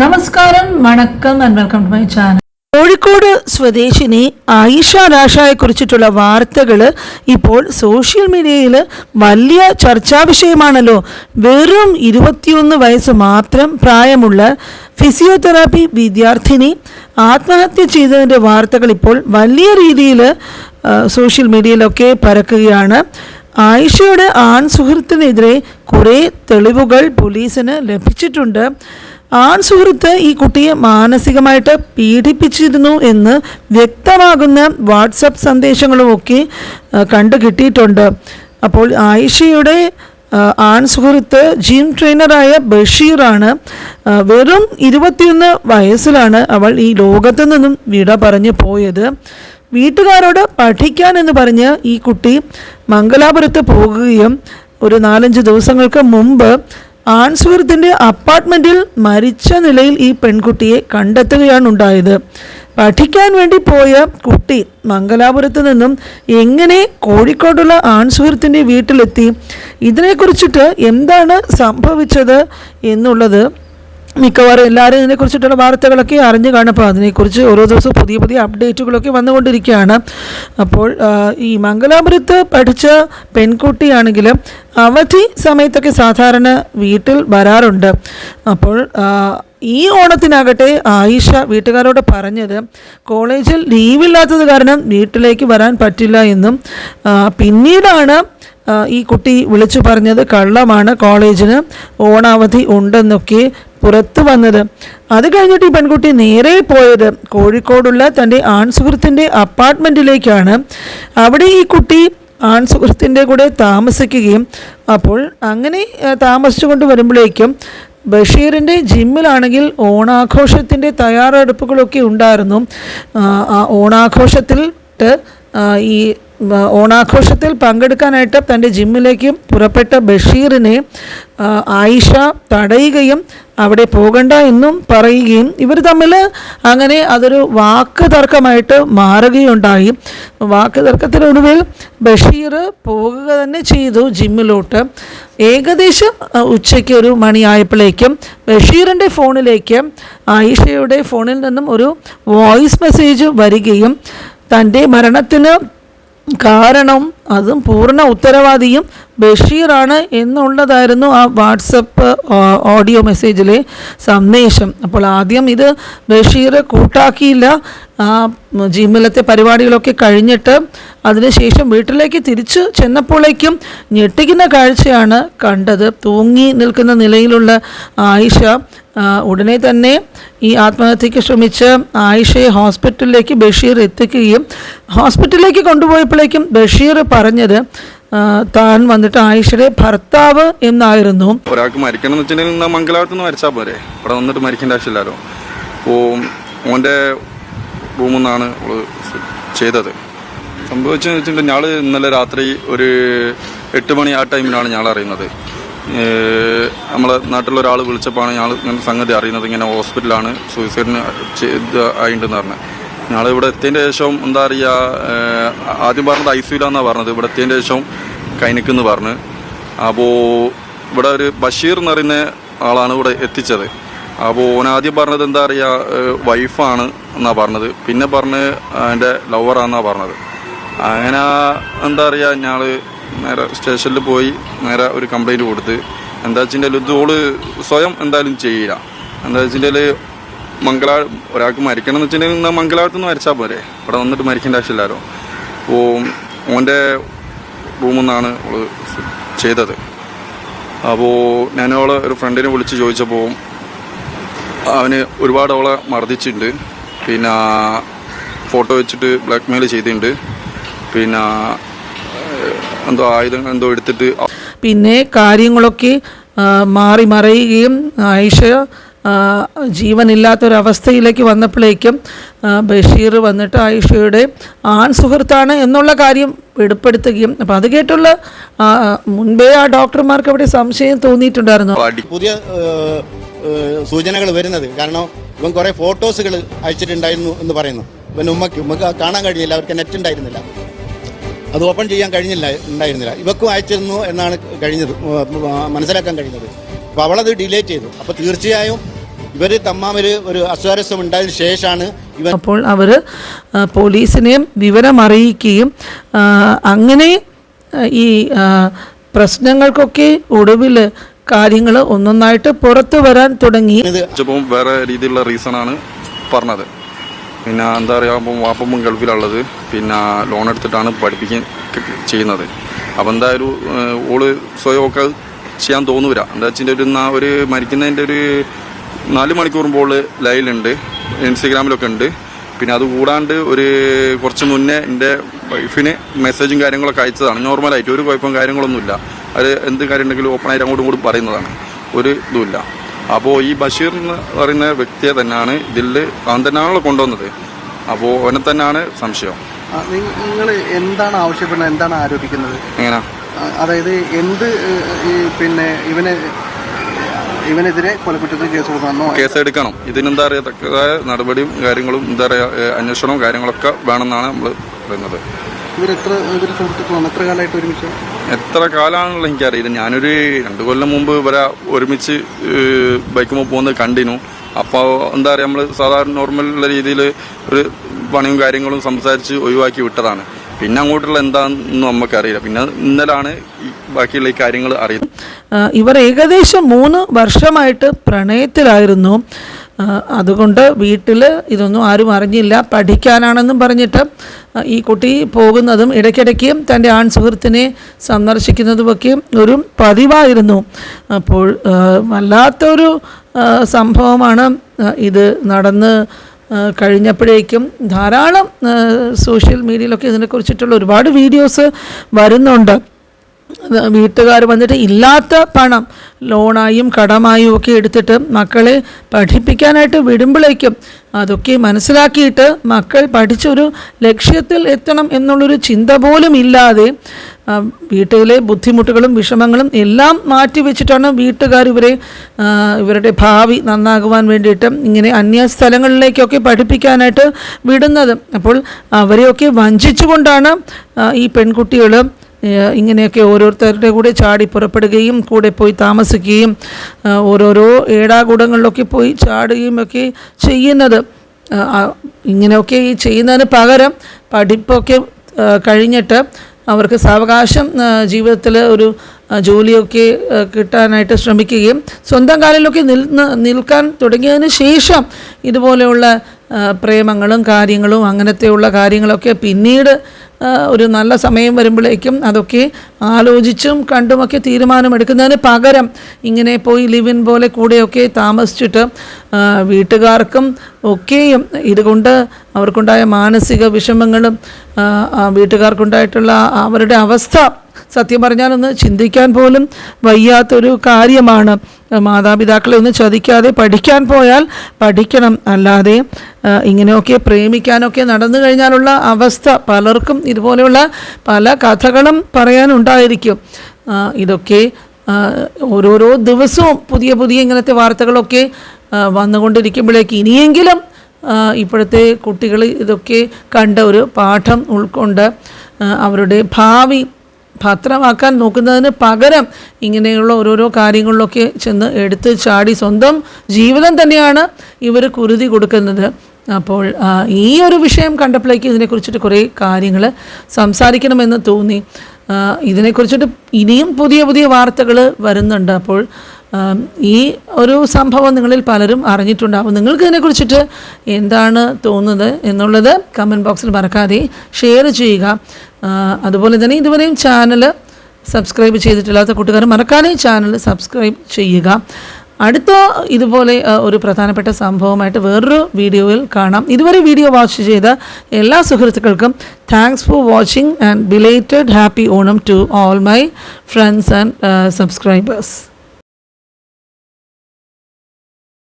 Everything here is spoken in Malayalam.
നമസ്കാരം വണക്കം and welcome to my channel Kozhikode സ്വദേശിനി ആയിഷ രാഷയെ കുറിച്ചിട്ടുള്ള വാർത്തകൾ ഇപ്പോൾ സോഷ്യൽ മീഡിയയിൽ വലിയ ചർച്ചാ വിഷയമാണല്ലോ. വെറും ഇരുപത്തിയൊന്ന് വയസ്സ് മാത്രം പ്രായമുള്ള ഫിസിയോതെറാപ്പി വിദ്യാർത്ഥിനി ആത്മഹത്യ ചെയ്തതിന്റെ വാർത്തകൾ ഇപ്പോൾ വലിയ രീതിയിൽ സോഷ്യൽ മീഡിയയിലൊക്കെ പരക്കുകയാണ്. ആയിഷയുടെ ആൺ സുഹൃത്തിനെതിരെ കുറേ തെളിവുകൾ പോലീസിന് ലഭിച്ചിട്ടുണ്ട്. ആൺ സുഹൃത്ത് ഈ കുട്ടിയെ മാനസികമായിട്ട് പീഡിപ്പിച്ചിരുന്നു എന്ന് വ്യക്തമാകുന്ന വാട്സപ്പ് സന്ദേശങ്ങളുമൊക്കെ കണ്ടു കിട്ടിയിട്ടുണ്ട്. അപ്പോൾ ആയിഷയുടെ ആൺ സുഹൃത്ത് ജിം ട്രെയിനറായ ബഷീറാണ് വെറും ഇരുപത്തിയൊന്ന് വയസ്സിലാണ് അവൾ ഈ ലോകത്തു നിന്നും വിട പറഞ്ഞു പോയത്. വീട്ടുകാരോട് പഠിക്കാൻ എന്ന് പറഞ്ഞ് ഈ കുട്ടി മംഗലാപുരത്ത് പോകുകയും ഒരു നാലഞ്ച് ദിവസങ്ങൾക്ക് മുമ്പ് ആൺ സുഹൃത്തിന്റെ അപ്പാർട്ട്മെന്റിൽ മരിച്ച നിലയിൽ ഈ പെൺകുട്ടിയെ കണ്ടെത്തുകയാണ് ഉണ്ടായത്. പഠിക്കാൻ വേണ്ടി പോയ കുട്ടി മംഗലാപുരത്ത് നിന്നും എങ്ങനെ കോഴിക്കോടുള്ള ആൺ സുഹൃത്തിന്റെ വീട്ടിലെത്തി? ഇതിനെക്കുറിച്ചിട്ട് എന്താണ് സംഭവിച്ചത് എന്നുള്ളത് മിക്കവാറും എല്ലാവരും ഇതിനെക്കുറിച്ചിട്ടുള്ള വാർത്തകളൊക്കെ അറിഞ്ഞു കാണപ്പോൾ അതിനെക്കുറിച്ച് ഓരോ ദിവസവും പുതിയ പുതിയ അപ്ഡേറ്റുകളൊക്കെ വന്നുകൊണ്ടിരിക്കുകയാണ്. അപ്പോൾ ഈ മംഗലാപുരത്ത് പഠിച്ച പെൺകുട്ടിയാണെങ്കിൽ അവധി സമയത്തൊക്കെ സാധാരണ വീട്ടിൽ വരാറുണ്ട്. അപ്പോൾ ഈ ഓണത്തിനാകട്ടെ ആയിഷ വീട്ടുകാരോട് പറഞ്ഞത് കോളേജിൽ ലീവില്ലാത്തത് കാരണം വീട്ടിലേക്ക് വരാൻ പറ്റില്ല എന്നും പിന്നീടാണ് ഈ കുട്ടി വിളിച്ചു പറഞ്ഞത് കള്ളമാണ് കോളേജിന് ഓണാവധി ഉണ്ടെന്നൊക്കെ പുറത്തു വന്നത്. അത് കഴിഞ്ഞിട്ട് ഈ പെൺകുട്ടി നേരെ പോയത് കോഴിക്കോടുള്ള തന്റെ ആൺ സുഹൃത്തിന്റെ അപ്പാർട്ട്മെന്റിലേക്കാണ് അവിടെ ഈ കുട്ടി ആൺ സുഹൃത്തിന്റെ കൂടെ താമസിക്കുകയും അപ്പോൾ അങ്ങനെ താമസിച്ചു താമസിച്ചുകൊണ്ട് വരുമ്പോഴേക്കും ബഷീറിന്റെ ജിമ്മിലാണെങ്കിൽ ഓണാഘോഷത്തിന്റെ തയ്യാറെടുപ്പുകളൊക്കെ ഉണ്ടായിരുന്നു. ആ, ആ, ഈ ഓണാഘോഷത്തിൽ പങ്കെടുക്കാനായിട്ട് തന്റെ ജിമ്മിലേക്ക് പുറപ്പെട്ട ബഷീറിനെ ആയിഷ തടയുകയും അവിടെ പോകണ്ട എന്നും പറയുകയും ഇവർ തമ്മിൽ അങ്ങനെ അതൊരു വാക്ക് തർക്കമായിട്ട് മാറുകയുണ്ടായി. വാക്ക് തർക്കത്തിനൊടുവിൽ ബഷീർ പോകുക തന്നെ ചെയ്തു ജിമ്മിലോട്ട്. ഏകദേശം ഉച്ചയ്ക്ക് ഒരു മണിയായപ്പോഴേക്കും ബഷീറിന്റെ ഫോണിലേക്ക് ആയിഷയുടെ ഫോണിൽ നിന്നും ഒരു വോയിസ് മെസ്സേജ് വരികയും തന്റെ മരണത്തിന് കാരണം അതും പൂർണ ഉത്തരവാദിയും ബഷീറാണ് എന്നുള്ളതായിരുന്നു ആ വാട്സപ്പ് ഓഡിയോ മെസ്സേജിലെ സന്ദേശം. അപ്പോൾ ആദ്യം ഇത് ബഷീർ കൂട്ടാക്കിയില്ല. ആ ജിമ്മിലത്തെ പരിപാടികളൊക്കെ കഴിഞ്ഞിട്ട് അതിനുശേഷം വീട്ടിലേക്ക് തിരിച്ചു ചെന്നപ്പോഴേക്കും ഞെട്ടിക്കുന്ന കാഴ്ചയാണ് കണ്ടത്. തൂങ്ങി നിൽക്കുന്ന നിലയിലുള്ള ആയിഷ ഉടനെ തന്നെ ഈ ആത്മഹത്യക്ക് ശ്രമിച്ച് ആയിഷയെ ഹോസ്പിറ്റലിലേക്ക് ബഷീർ എത്തിക്കുകയും ഹോസ്പിറ്റലിലേക്ക് കൊണ്ടുപോയപ്പോഴേക്കും ബഷീർ പറഞ്ഞത് താൻ വന്നിട്ട് ആയിഷയുടെ ഭർത്താവ് എന്നായിരുന്നു. ഒരാൾക്ക് മരിക്കണം വെച്ചിട്ടുണ്ടെങ്കിൽ മംഗലാപുരത്ത് നിന്ന് മരിച്ചാൽ പോരെ? ഇവിടെ വന്നിട്ട് മരിക്കേണ്ട ആവശ്യമില്ലല്ലോ അപ്പോൾ ഓന്റെ റൂമിൽ നിന്നാണ് ചെയ്തത്. സംഭവിച്ചു വെച്ചിട്ടുണ്ടെങ്കിൽ ഞാൾ ഇന്നലെ രാത്രി ഒരു എട്ട് മണി ആ ടൈമിലാണ് ഞാൻ അറിയുന്നത്. നമ്മളെ നാട്ടിലൊരാൾ വിളിച്ചപ്പോൾ ഞങ്ങൾ ഇങ്ങനെ സംഗതി അറിയുന്നത് ഇങ്ങനെ ഹോസ്പിറ്റലാണ് സൂയിസൈഡിന് ചെയ്ത് ആയിട്ടുണ്ടെന്ന് പറഞ്ഞത് ഞങ്ങൾ ഇവിടെ എത്തിയതിന്റെ ശേഷം എന്താ പറയുക ആദ്യം പറഞ്ഞത് ഐ സിയിലാന്നാണ് പറഞ്ഞത് ഇവിടെ എത്തിയതിന്റെ ശേഷം കൈനിക്കെന്ന് പറഞ്ഞ്. അപ്പോൾ ഇവിടെ ഒരു ബഷീർ എന്ന് പറയുന്ന ആളാണ് ഇവിടെ എത്തിച്ചത്. അപ്പോൾ ഓനാദ്യം പറഞ്ഞത് എന്താ പറയുക വൈഫാണ് എന്നാണ് പറഞ്ഞത്. പിന്നെ പറഞ്ഞ് എന്റെ ലവറാന്നാണ് പറഞ്ഞത്. അങ്ങനെ എന്താ പറയുക ഞങ്ങൾ നേരെ സ്റ്റേഷനിൽ പോയി നേരെ ഒരു കംപ്ലൈന്റ് കൊടുത്ത്. എന്താ വെച്ചിട്ടുണ്ടെങ്കിൽ ഇത് ഓൾ സ്വയം എന്തായാലും ചെയ്യില്ല. എന്താ വെച്ചിട്ടുണ്ടെങ്കിൽ മംഗള ഒരാൾക്ക് മരിക്കണം എന്ന് വെച്ചിട്ടുണ്ടെങ്കിൽ മംഗലാപുരത്ത് നിന്ന് മരിച്ചാൽ പോരെ. ഇവിടെ വന്നിട്ട് മരിക്കേണ്ട ആവശ്യമില്ലാരോ അപ്പോൾ ഓന്റെ റൂമിൽ നിന്നാണ് ചെയ്തത്. അപ്പോൾ ഞാൻ അവളെ ഒരു ഫ്രണ്ടിനെ വിളിച്ച് ചോദിച്ചപ്പോൾ അവന് ഒരുപാട് അവളെ മർദ്ദിച്ചിട്ടുണ്ട്. പിന്നെ ഫോട്ടോ വെച്ചിട്ട് ബ്ലാക്ക് മെയിൽ ചെയ്തിട്ടുണ്ട്. പിന്നെ എന്തോ ആയുധം എന്തോ എടുത്തിട്ട് പിന്നെ കാര്യങ്ങളൊക്കെ മാറി മറയുകയും ആയിഷ ജീവനില്ലാത്തൊരവസ്ഥയിലേക്ക് വന്നപ്പോഴേക്കും ബഷീർ വന്നിട്ട് ആയിഷയുടെ ആൺ സുഹൃത്താണ് എന്നുള്ള കാര്യം വെളിപ്പെടുത്തുകയും അപ്പം അത് കേട്ടുള്ള ആ, മുൻപേ ആ ഡോക്ടർമാർക്ക് അവിടെ സംശയം തോന്നിയിട്ടുണ്ടായിരുന്നു. പുതിയ സൂചനകൾ വരുന്നത്. കാരണം ഇവൻ കുറെ ഫോട്ടോസുകൾ അയച്ചിട്ടുണ്ടായിരുന്നു എന്ന് പറയുന്നു. ഇവൻ ഉമ്മയ്ക്ക് ഉമ്മക്ക് കാണാൻ കഴിഞ്ഞില്ല. അവർക്ക് നെറ്റ് ഉണ്ടായിരുന്നില്ല. അത് ഓപ്പൺ ചെയ്യാൻ കഴിഞ്ഞില്ല ഉണ്ടായിരുന്നില്ല. ഇവക്കും അയച്ചിരുന്നു എന്നാണ് കഴിഞ്ഞത് മനസ്സിലാക്കാൻ കഴിഞ്ഞത്. അപ്പോൾ അവളത് ഡിലേറ്റ് ചെയ്തു. അപ്പോൾ തീർച്ചയായും ഇവർ തമ്മാമിൽ ഒരു അസ്വാരസ്യം ഉണ്ടായതിനു ശേഷമാണ് ഇവ അപ്പോൾ അവർ പോലീസിനെയും വിവരം അറിയിക്കുകയും അങ്ങനെ ഈ പ്രശ്നങ്ങൾക്കൊക്കെ ഒടുവിൽ കാര്യങ്ങൾ ഒന്നൊന്നായിട്ട് പുറത്തു വരാൻ തുടങ്ങി. വേറെ രീതിയിലുള്ള റീസൺ ആണ് പറഞ്ഞത്. പിന്നെ എന്താ പറയുക അപ്പം വാപ്പമ്മ ഗൾഫിലുള്ളത്. പിന്നെ ലോൺ എടുത്തിട്ടാണ് പഠിപ്പിക്കാൻ ചെയ്യുന്നത്. അപ്പം എന്തായാലും ഓൾ സ്വയമൊക്കെ ഒക്കെ ചെയ്യാൻ തോന്നൂല. എന്താ വെച്ചാൽ ഒരു ഒരു മരിക്കുന്നതിന്റെ ഒരു നാല് മണിക്കൂർ ഓൾ ലൈവിലുണ്ട്. ഇൻസ്റ്റഗ്രാമിലൊക്കെ ഉണ്ട്. പിന്നെ അത് കൂടാണ്ട് ഒരു കുറച്ച് മുന്നേ എന്റെ വൈഫിന് മെസ്സേജും കാര്യങ്ങളൊക്കെ അയച്ചതാണ്. നോർമലായിട്ട് ഒരു കുഴപ്പം കാര്യങ്ങളൊന്നുമില്ല. അത് എന്ത് കാര്യമുണ്ടെങ്കിലും ഓപ്പണായിട്ട് അങ്ങോട്ടും ഇങ്ങോട്ടും പറയുന്നതാണ്. ഒരു ഇതുമില്ല അപ്പോൾ ഈ ബഷീർ എന്ന് പറയുന്ന വ്യക്തിയെ തന്നെയാണ് ഇതിൽ അവൻ തന്നെയാണല്ലോ കൊണ്ടുവന്നത്. അപ്പോൾ അവനെ തന്നെയാണ് സംശയം. നിങ്ങൾ എന്താണ് ആവശ്യപ്പെടുന്നത്? എന്താണ് ആരോപിക്കുന്നത്? എങ്ങനെ? അതായത് എന്ത് പിന്നെ ഇവനെ ഇവനെതിരെ കൊലക്കുറ്റത്തിന് കേസ് കൊടുക്കണമെന്നോ? കേസ് എടുക്കണം. ഇതിനെന്താ പറയുക തക്കതായ നടപടിയും കാര്യങ്ങളും എന്താ പറയുക അന്വേഷണവും കാര്യങ്ങളൊക്കെ വേണമെന്നാണ് നമ്മൾ പറയുന്നത്. ഇവരെത്ര ഇവർ സുഹൃത്തുക്കളാണ്? എത്ര കാലമായിട്ട് ഒരുമിച്ച്? എത്ര കാലമാണെന്നുള്ള എനിക്കറിയില്ല. ഞാനൊരു രണ്ട് കൊല്ലം മുമ്പ് ഇവരെ ഒരുമിച്ച് ബൈക്കുമ്പോൾ പോകുന്നത് കണ്ടിനു അപ്പോൾ എന്താ പറയുക നമ്മൾ സാധാരണ നോർമൽ ഉള്ള രീതിയിൽ ഒരു പണിയും കാര്യങ്ങളും സംസാരിച്ച് ഒഴിവാക്കി വിട്ടതാണ്. പിന്നെ അങ്ങോട്ടുള്ള എന്താണെന്നും നമുക്കറിയില്ല. പിന്നെ ഇന്നലാണ് ബാക്കിയുള്ള ഈ കാര്യങ്ങൾ അറിയുന്നത്. ഇവർ ഏകദേശം മൂന്ന് വർഷമായിട്ട് പ്രണയത്തിലായിരുന്നു. അതുകൊണ്ട് വീട്ടിൽ ഇതൊന്നും ആരും അറിഞ്ഞില്ല. പഠിക്കാനാണെന്നും പറഞ്ഞിട്ട് ഈ കുട്ടി പോകുന്നതും ഇടയ്ക്കിടയ്ക്ക് തന്റെ ആൺ സുഹൃത്തിനെ സന്ദർശിക്കുന്നതുമൊക്കെ ഒരു പതിവായിരുന്നു. അപ്പോൾ വല്ലാത്തൊരു സംഭവമാണ് ഇത് നടന്ന് കഴിഞ്ഞപ്പോഴേക്കും ധാരാളം സോഷ്യൽ മീഡിയയിലൊക്കെ ഇതിനെക്കുറിച്ചിട്ടുള്ള ഒരുപാട് വീഡിയോസ് വരുന്നുണ്ട്. വീട്ടുകാർ വന്നിട്ട് ഇല്ലാത്ത പണം ലോണായും കടമായും ഒക്കെ എടുത്തിട്ട് മക്കളെ പഠിപ്പിക്കാനായിട്ട് വിടുമ്പോഴേക്കും അതൊക്കെ മനസ്സിലാക്കിയിട്ട് മക്കൾ പഠിച്ചൊരു ലക്ഷ്യത്തിൽ എത്തണം എന്നുള്ളൊരു ചിന്ത പോലും ഇല്ലാതെ വീട്ടിലെ ബുദ്ധിമുട്ടുകളും വിഷമങ്ങളും എല്ലാം മാറ്റിവെച്ചിട്ടാണ് വീട്ടുകാർ ഇവരെ ഇവരുടെ ഭാവി നന്നാകുവാൻ വേണ്ടിയിട്ട് ഇങ്ങനെ അന്യ സ്ഥലങ്ങളിലേക്കൊക്കെ പഠിപ്പിക്കാനായിട്ട് വിടുന്നത്. അപ്പോൾ അവരെയൊക്കെ വഞ്ചിച്ചുകൊണ്ടാണ് ഈ പെൺകുട്ടികൾ ഇങ്ങനെയൊക്കെ ഓരോരുത്തരുടെ കൂടെ ചാടി പുറപ്പെടുകയും കൂടെ പോയി താമസിക്കുകയും ഓരോരോ ഏടാകൂടങ്ങളിലൊക്കെ പോയി ചാടുകയും ഒക്കെ ചെയ്യുന്നത്. ഇങ്ങനെയൊക്കെ ഈ ചെയ്യുന്നതിന് പകരം പഠിപ്പൊക്കെ കഴിഞ്ഞിട്ട് അവർക്ക് സാവകാശം ജീവിതത്തിൽ ഒരു ജോലിയൊക്കെ കിട്ടാനായിട്ട് ശ്രമിക്കുകയും സ്വന്തം കാലിലൊക്കെ നിന്ന് നിൽക്കാൻ തുടങ്ങിയതിന് ശേഷം ഇതുപോലെയുള്ള പ്രേമങ്ങളും കാര്യങ്ങളും അങ്ങനത്തെയുള്ള കാര്യങ്ങളൊക്കെ പിന്നീട് ഒരു നല്ല സമയം വരുമ്പോഴേക്കും അതൊക്കെ ആലോചിച്ചും കണ്ടുമൊക്കെ തീരുമാനമെടുക്കുന്നതിന് പകരം ഇങ്ങനെ പോയി ലിവിൻ പോലെ കൂടെയൊക്കെ താമസിച്ചിട്ട് വീട്ടുകാർക്കും ഒക്കെയും ഇതുകൊണ്ട് അവർക്കുണ്ടായ മാനസിക വിഷമങ്ങളും വീട്ടുകാർക്കുണ്ടായിട്ടുള്ള അവരുടെ അവസ്ഥ സത്യം പറഞ്ഞാലൊന്ന് ചിന്തിക്കാൻ പോലും വയ്യാത്തൊരു കാര്യമാണ്. മാതാപിതാക്കളെ ഒന്ന് ചതിക്കാതെ പഠിക്കാൻ പോയാൽ പഠിക്കണം. അല്ലാതെ ഇങ്ങനെയൊക്കെ പ്രേമിക്കാനൊക്കെ നടന്നു കഴിഞ്ഞാലുള്ള അവസ്ഥ പലർക്കും ഇതുപോലെയുള്ള പല കഥകളും പറയാനുണ്ടായിരിക്കും. ഇതൊക്കെ ഓരോരോ ദിവസവും പുതിയ പുതിയ ഇങ്ങനത്തെ വാർത്തകളൊക്കെ വന്നുകൊണ്ടിരിക്കുമ്പോഴേക്ക് ഇനിയെങ്കിലും ഇപ്പോഴത്തെ കുട്ടികൾ ഇതൊക്കെ കണ്ട ഒരു പാഠം ഉൾക്കൊണ്ട് അവരുടെ ഭാവി ഭദ്രമാക്കാൻ നോക്കുന്നതിന് പകരം ഇങ്ങനെയുള്ള ഓരോരോ കാര്യങ്ങളിലൊക്കെ ചെന്ന് എടുത്ത് ചാടി സ്വന്തം ജീവിതം തന്നെയാണ് ഇവർ കുരുതി കൊടുക്കുന്നത്. അപ്പോൾ ഈ ഒരു വിഷയം കണ്ടപ്പോഴേക്ക് ഇതിനെക്കുറിച്ചിട്ട് കുറേ കാര്യങ്ങൾ സംസാരിക്കണമെന്ന് തോന്നി. ഇതിനെക്കുറിച്ചിട്ട് ഇനിയും പുതിയ പുതിയ വാർത്തകൾ വരുന്നുണ്ട്. അപ്പോൾ ഈ ഒരു സംഭവം നിങ്ങളിൽ പലരും അറിഞ്ഞിട്ടുണ്ടാവും. നിങ്ങൾക്ക് ഇതിനെക്കുറിച്ചിട്ട് എന്താണ് തോന്നുന്നത് എന്നുള്ളത് കമന്റ് ബോക്സിൽ മറക്കാതെ ഷെയർ ചെയ്യുക. അതുപോലെ തന്നെ ഇതുവരെയും ചാനൽ സബ്സ്ക്രൈബ് ചെയ്തിട്ടില്ലാത്ത കൂട്ടുകാർ മറക്കാതെ ചാനൽ സബ്സ്ക്രൈബ് ചെയ്യുക. അടുത്ത ഇതുപോലെ ഒരു പ്രധാനപ്പെട്ട സംഭവമായിട്ട് വേറൊരു വീഡിയോയിൽ കാണാം. ഇതുവരെ വീഡിയോ വാച്ച് ചെയ്ത എല്ലാ സുഹൃത്തുക്കൾക്കും thanks for watching and belated happy Onam to all my friends and subscribers